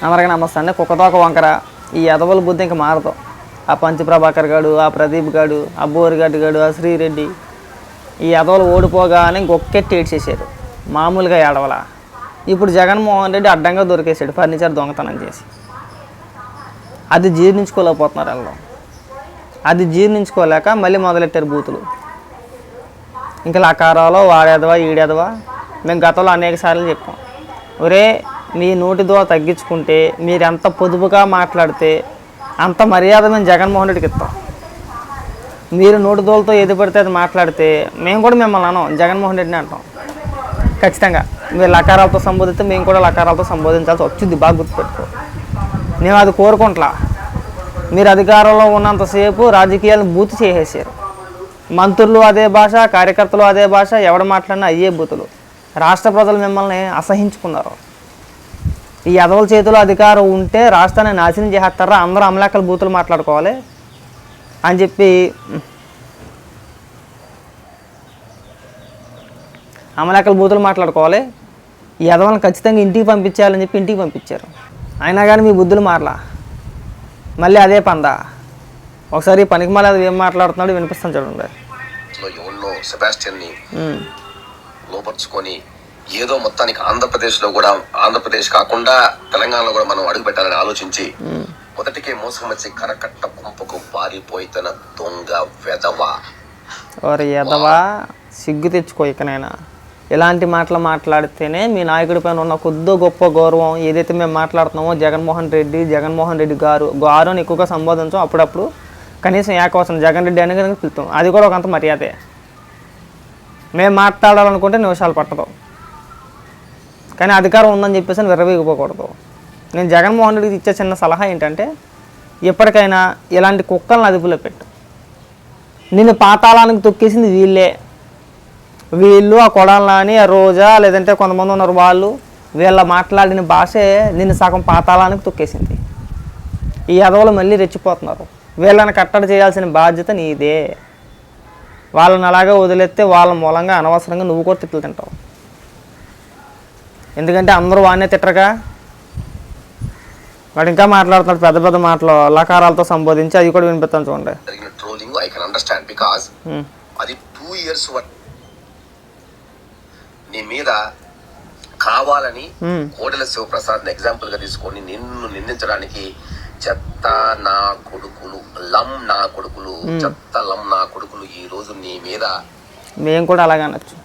అందరికీ నమస్తే అండి. కుక్కతోక వంకర. ఈ ఎదవల బుద్ధి ఇంకా మారదు. ఆ పంచప్రభాకర్ గాడు ఆ ప్రదీప్ గాడు ఆ బోరిగడ్డి గాడు ఆ శ్రీరెడ్డి ఈ ఎదవలు ఓడిపోగానే ఇంకొక్కెట్టి ఏడ్చేసారు మామూలుగా ఎడవల ఇప్పుడు జగన్మోహన్ రెడ్డి అడ్డంగా దొరికేసాడు ఫర్నిచర్ దొంగతనం చేసి. అది జీర్ణించుకోలేకపోతున్నారు వాళ్ళు అది జీర్ణించుకోలేక మళ్ళీ మొదలెట్టారు బూతులు. ఇంకా లకారాలో వాడేదవా ఈడేదవా? మేము గతంలో అనేక సార్లు చెప్పాం. ఒరే మీ నోటి ద్వారా తగ్గించుకుంటే మీరు ఎంత పొదుపుగా మాట్లాడితే అంత మర్యాద మేము జగన్మోహన్ రెడ్డికి ఇస్తాం. మీరు నోటి దోలతో ఏది పడితే అది మాట్లాడితే మేము కూడా మిమ్మల్ని అనం జగన్మోహన్ రెడ్డిని అంటాం. ఖచ్చితంగా. మీరు లకారాలతో సంబోధిస్తే మేము కూడా లకారాలతో సంబోధించాల్సి వచ్చింది బాగా గుర్తుపెట్టుకో. మేము అది కోరుకుంటలా. మీరు అధికారంలో ఉన్నంతసేపు రాజకీయాలను బూతు చేసేసారు. మంత్రులు అదే భాష కార్యకర్తలు అదే భాష ఎవడు మాట్లాడినా అయ్యే బూతులు. రాష్ట్ర ప్రజలు మిమ్మల్ని అసహించుకున్నారు. ఈ ఎదవల చేతిలో అధికారం ఉంటే రాష్ట్రాన్ని నాశనం చేసేస్తారా? అందరూ అమలాకల బూతులు మాట్లాడుకోవాలి అని చెప్పి అమలాకల బూతులు మాట్లాడుకోవాలి. ఈ ఎదవలను ఖచ్చితంగా ఇంటికి పంపించాలని చెప్పి ఇంటికి పంపించారు. అయినా కానీ మీ బుద్ధులు మారలా? మళ్ళీ అదే పందా? ఒకసారి పనికి మళ్ళీ ఏం మాట్లాడుతున్నాడు వినిపిస్తాను చూడండి. లోపరుచుకొని ఏదో మొత్తానికి ఆంధ్రప్రదేశ్లో కూడా ఆంధ్రప్రదేశ్ కాకుండా తెలంగాణలో కూడా మనం అడుగు పెట్టాలని ఆలోచించి మొదటికే మోసం వచ్చి కరకట్ట కుంపకు పారిపోయితన దొంగ ఓరి ఎదవా సిగ్గు తెచ్చుకో ఇకనైనా ఇలాంటి మాటలు మాట్లాడితేనే మీ నాయకుడి పైన ఉన్న కొద్దో గొప్ప గౌరవం ఏదైతే మేము మాట్లాడుతున్నామో జగన్మోహన్ రెడ్డి జగన్మోహన్ రెడ్డి గారు గారు అని ఎక్కువగా సంబోధించాం అప్పుడప్పుడు కనీసం ఏకవచనం జగన్ రెడ్డి అని పిలుస్తాం. అది కూడా ఒక అంత మర్యాదే. మేము మాట్లాడాలనుకుంటే నిమిషాలు పట్టదు. కానీ అధికారం ఉందని చెప్పేసి అని విర్రవీగిపోకూడదు. నేను జగన్మోహన్ రెడ్డికి ఇచ్చే చిన్న సలహా ఏంటంటే ఎప్పటికైనా ఇలాంటి కుక్కలను అదుపులో పెట్టు. నిన్ను పాతాళానికి తొక్కేసింది వీళ్ళే. వీళ్ళు ఆ కొడాలని ఆ రోజా లేదంటే కొంతమంది ఉన్నారు వాళ్ళు వీళ్ళ మాట్లాడిన భాషే నిన్ను సగం పాతాళానికి తొక్కేసింది. ఈ ఎదవలు మళ్ళీ రెచ్చిపోతున్నారు. వీళ్ళని కట్టడి చేయాల్సిన బాధ్యత నీదే. వాళ్ళని అలాగే వదిలేస్తే వాళ్ళ మూలంగా అనవసరంగా నువ్వు కూడా తిట్లు తింటావు. ఎందుకంటే అందరూ వాడినే తిట్టరుగా వాడు ఇంకా మాట్లాడుతున్నాడు పెద్ద పెద్ద మాటలు లకారాలతో సంబోధించి అది కూడా వినిపిస్తాను చూడండి trolling I can understand um. అది టూ ఇయర్స్ నీ మీద కావాలని ఉమ్. కోడెల శివప్రసాద్ ఎగ్జాంపుల్గా తీసుకొని నిన్ను నిందించడానికి చెత్త నా కొడుకులు లమ్ నా కొడుకులు చెత్త లమ్ నా కొడుకులు ఈ రోజు నీ మీద మేము కూడా అలాగే అనొచ్చు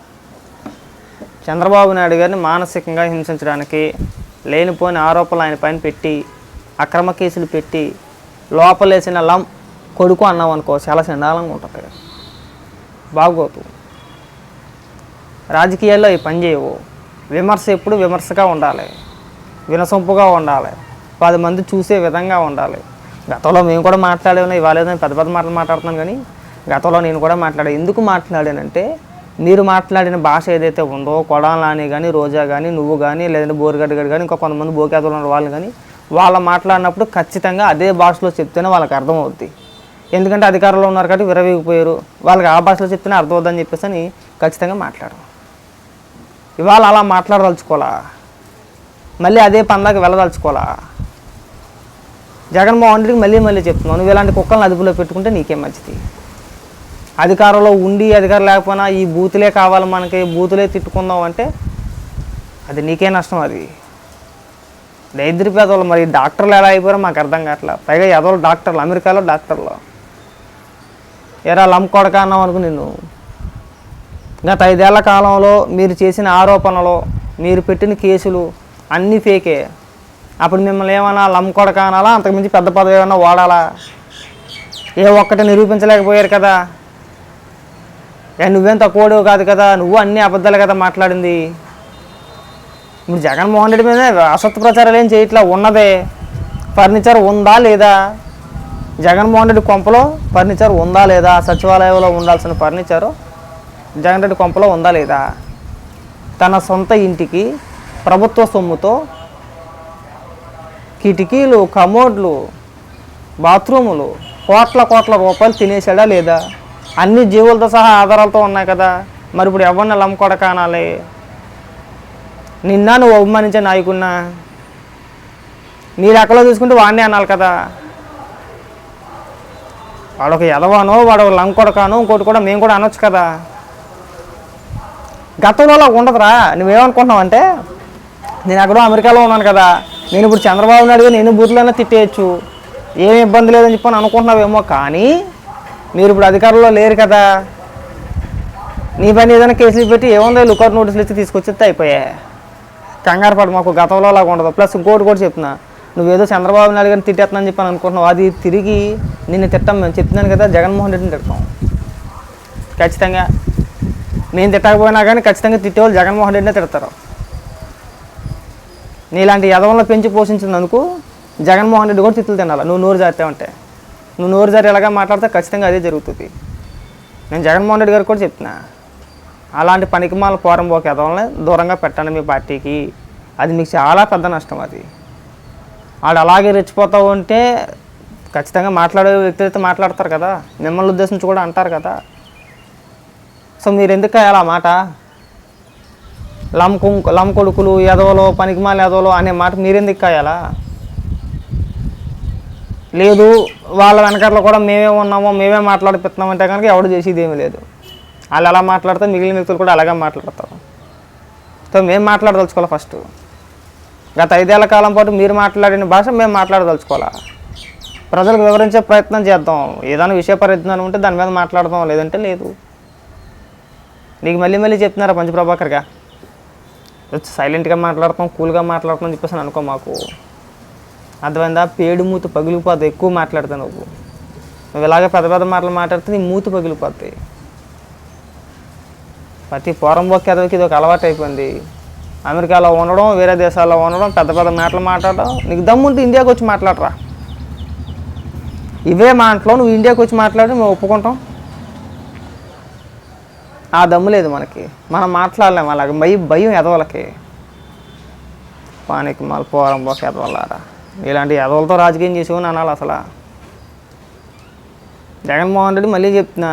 చంద్రబాబు నాయుడు గారిని మానసికంగా హింసించడానికి లేనిపోని ఆరోపణలు ఆయన పైన పెట్టి అక్రమ కేసులు పెట్టి లోపలేసిన లం కొడుకు అన్నాం అనుకో చాలా చండాలంగా ఉంటుంది బాగోతు రాజకీయాల్లో ఈ పని చేయవు. విమర్శ ఎప్పుడు విమర్శగా ఉండాలి. వినసొంపుగా ఉండాలి. పది మంది చూసే విధంగా ఉండాలి. గతంలో మేము కూడా మాట్లాడేమో ఇవాళ పెద్ద పెద్ద మాటలు మాట్లాడుతున్నాను కానీ గతంలో నేను కూడా మాట్లాడాను. ఎందుకు మాట్లాడానంటే మీరు మాట్లాడిన భాష ఏదైతే ఉందో కొడాలని కానీ రోజా కానీ నువ్వు కానీ లేదంటే బోరుగడ్డ గడి కానీ ఇంకా కొంతమంది బోకేతలు ఉన్న వాళ్ళు కానీ వాళ్ళ మాట్లాడినప్పుడు ఖచ్చితంగా అదే భాషలో చెప్తేనే వాళ్ళకి అర్థమవుద్ది. ఎందుకంటే అధికారంలో ఉన్నారు కాబట్టి విరవీగిపోయారు. వాళ్ళకి ఆ భాషలో చెప్తేనే అర్థమవుద్దని చెప్పేసి అని ఖచ్చితంగా మాట్లాడరు. ఇవాళ అలా మాట్లాడదలుచుకోవాలా? మళ్ళీ అదే పందాకి వెళ్ళదలుచుకోవాలా? జగన్మోహన్ రెడ్డికి మళ్ళీ మళ్ళీ చెప్తున్నాను. నువ్వు ఇలాంటి కుక్కలను అదుపులో పెట్టుకుంటే నీకే మంచిది? అధికారంలో ఉండి అధికారం లేకపోయినా ఈ బూతులే కావాలి మనకి బూతులే తిట్టుకుందాం అంటే అది నీకే నష్టం అది. దరిద్ర పేదవాళ్ళు మరి డాక్టర్లు ఎలా అయిపోయారో మాకు అర్థం కావట్లా. పైగా ఎదవలు డాక్టర్లు అమెరికాలో డాక్టర్లు. ఎరా లంప్ కొడక అన్నాం అనుకు నిన్ను. గత ఐదేళ్ళ కాలంలో మీరు చేసిన ఆరోపణలు మీరు పెట్టిన కేసులు అన్నీ ఫేకే. అప్పుడు మిమ్మల్ని ఏమన్నా లం కొడక అనాలా? అంతకుమించి పెద్ద పదవి ఏమన్నా వాడాలా? ఏ ఒక్కటి నిరూపించలేకపోయారు కదా. నువ్వేం తక్కువడు కాదు కదా నువ్వు అన్ని అబద్ధాలు కదా మాట్లాడింది. ఇప్పుడు జగన్మోహన్ రెడ్డి మీద అసత్ ప్రచారాలు ఏం చేయట్లా? ఉన్నదే. ఫర్నిచర్ ఉందా లేదా? జగన్మోహన్ రెడ్డి కొంపలో ఫర్నిచర్ ఉందా లేదా? సచివాలయంలో ఉండాల్సిన ఫర్నిచర్ జగన్ రెడ్డి కొంపలో ఉందా లేదా? తన సొంత ఇంటికి ప్రభుత్వ సొమ్ముతో కిటికీలు కమోడ్లు బాత్రూములు కోట్ల కోట్ల రూపాయలు తినేసాడా లేదా? అన్ని జీవులతో సహా ఆధారాలతో ఉన్నాయి కదా. మరి ఇప్పుడు ఎవరిని లంకొడక అనాలి? నిన్న నువ్వు అవమానించే నాయకున్నా నీ లెక్కలో చూసుకుంటే వాడిని అనాలి కదా. వాడు ఒక ఎదవానో వాడు ఒక లంకొడకానో ఇంకోటి కూడా మేము కూడా అనొచ్చు కదా. గతంలో అలా ఉండదురా. నువ్వేమనుకుంటున్నావు అంటే నేను ఎక్కడో అమెరికాలో ఉన్నాను కదా. నేను ఇప్పుడు చంద్రబాబు నాయుడు నేను బూతులైనా తిట్టేయచ్చు. ఏం ఇబ్బంది లేదని చెప్పని అనుకుంటున్నావేమో కానీ మీరు ఇప్పుడు అధికారంలో లేరు కదా. నీ పని ఏదైనా కేసులు పెట్టి ఏముందో? లుకౌట్ నోటీసులు ఇచ్చి తీసుకొచ్చేస్తే అయిపోయాయి కంగారు పడు మాకు గతంలో లాగా ఉండదు. ప్లస్ ఇంకోటి కూడా చెప్తున్నా. నువ్వేదో చంద్రబాబు నాయుడు గారిని తిట్టేస్తున్నాను చెప్పాను అనుకుంటున్నావు. అది తిరిగి నిన్ను తిట్టాం మేము చెప్తున్నాను కదా జగన్మోహన్ రెడ్డిని తిడతాం. ఖచ్చితంగా. నేను తిట్టకపోయినా కానీ ఖచ్చితంగా తిట్టేవాళ్ళు జగన్మోహన్ రెడ్డినే తిడతారు. నీలాంటి యదవంలో పెంచి పోషించినందుకు జగన్మోహన్ రెడ్డి కూడా తిట్లు తినాలి. నువ్వు నోరు ఉంటే. నువ్వు నోరు జారి ఎలాగా మాట్లాడితే ఖచ్చితంగా అదే జరుగుతుంది. నేను జగన్మోహన్ రెడ్డి గారు కూడా చెప్తున్నా అలాంటి పనికిమాల పోరం పోక ఎదవల్ని దూరంగా పెట్టండి మీ పార్టీకి. అది మీకు చాలా పెద్ద నష్టం అది. వాడు అలాగే రెచ్చిపోతూ ఉంటే ఖచ్చితంగా మాట్లాడే వ్యక్తులైతే మాట్లాడతారు కదా. మిమ్మల్ని ఉద్దేశించి కూడా అంటారు కదా. సో మీరు ఎందుకు అలా మాట? లంకుం లం కొడుకులు ఎదవలో పనికిమాల ఎదవలో అనే మాట మీరెందుకు కాయాలా లేదు వాళ్ళ వెనకట్లో కూడా మేమే ఉన్నామో మేమే మాట్లాడిపిస్తున్నామంటే కనుక ఎవడు చేసేది ఏమీ లేదు. వాళ్ళు ఎలా మాట్లాడితే మిగిలిన వ్యక్తులు కూడా అలాగే మాట్లాడతారు. సో మేము మాట్లాడదలుచుకోవాలి ఫస్ట్. గత ఐదేళ్ళ కాలం పాటు మీరు మాట్లాడిన భాష మేము మాట్లాడదలుచుకోవాలా? ప్రజలకు వివరించే ప్రయత్నం చేద్దాం. ఏదైనా విషయ పరిజ్ఞానం ఉంటే దాని మీద మాట్లాడదాం లేదంటే లేదు. నీకు మళ్ళీ మళ్ళీ చెప్తున్నారా పంచప్రభాకర్గా? సైలెంట్గా మాట్లాడతాం కూల్గా మాట్లాడతాం అని చెప్పేసి అనుకో మాకు. అర్థమైందా? పేడు మూత పగిలిపోద్ది ఎక్కువ మాట్లాడతావు నువ్వు. నువ్వు ఇలాగే పెద్ద పెద్ద మాటలు మాట్లాడితే నీ మూత పగిలిపోద్ది. ప్రతి పోరంబోక్ ఎదవకి ఇది ఒక అలవాటు అయిపోయింది. అమెరికాలో ఉండడం వేరే దేశాల్లో ఉండడం పెద్ద పెద్ద మాటలు మాట్లాడడం నీకు దమ్ముంటే ఇండియాకి వచ్చి మాట్లాడరా? ఇవే మాటలో నువ్వు ఇండియాకి వచ్చి మాట్లాడి మేము ఒప్పుకుంటాం. ఆ దమ్ము లేదు మనకి. మనం మాట్లాడలేము అలాగే. భయం భయం ఎదవలకి. పానికి మళ్ళీ పోరం పోక ఎదవలారా? ఇలాంటి ఎదవలతో రాజకీయం చేసేవని అనాలి అసలు. జగన్మోహన్ రెడ్డి మళ్ళీ చెప్తున్నా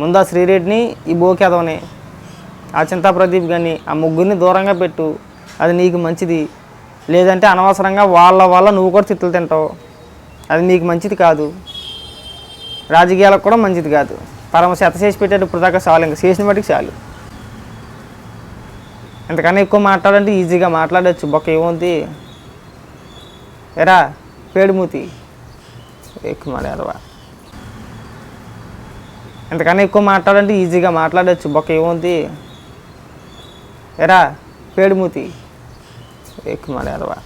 ముందు ఆ శ్రీరెడ్డిని ఈ బోకెదవని ఆ చింతా ప్రదీప్ కానీ ఆ ముగ్గురిని దూరంగా పెట్టు అది నీకు మంచిది. లేదంటే అనవసరంగా వాళ్ళ వల్ల నువ్వు కూడా తిట్లు తింటావు. అది నీకు మంచిది కాదు. రాజకీయాలకు కూడా మంచిది కాదు. పరమ శత చేసి పెట్టాడు ఇప్పుడు దాకా చాలు ఇంకా చేసిన బట్టి చాలు. ఎంతకన్నా ఎక్కువ మాట్లాడంటే ఈజీగా మాట్లాడచ్చు. బొక్క ఏముంది? ఎరా పేడుమూతి. ఎక్కువ మాట్లాడవా ఎంతకన్నా ఎక్కువ మాట్లాడంటే ఈజీగా మాట్లాడచ్చు బొక్క ఏముంది? ఎరా పేడుమూతి. ఎక్కువ మాట్లాడవా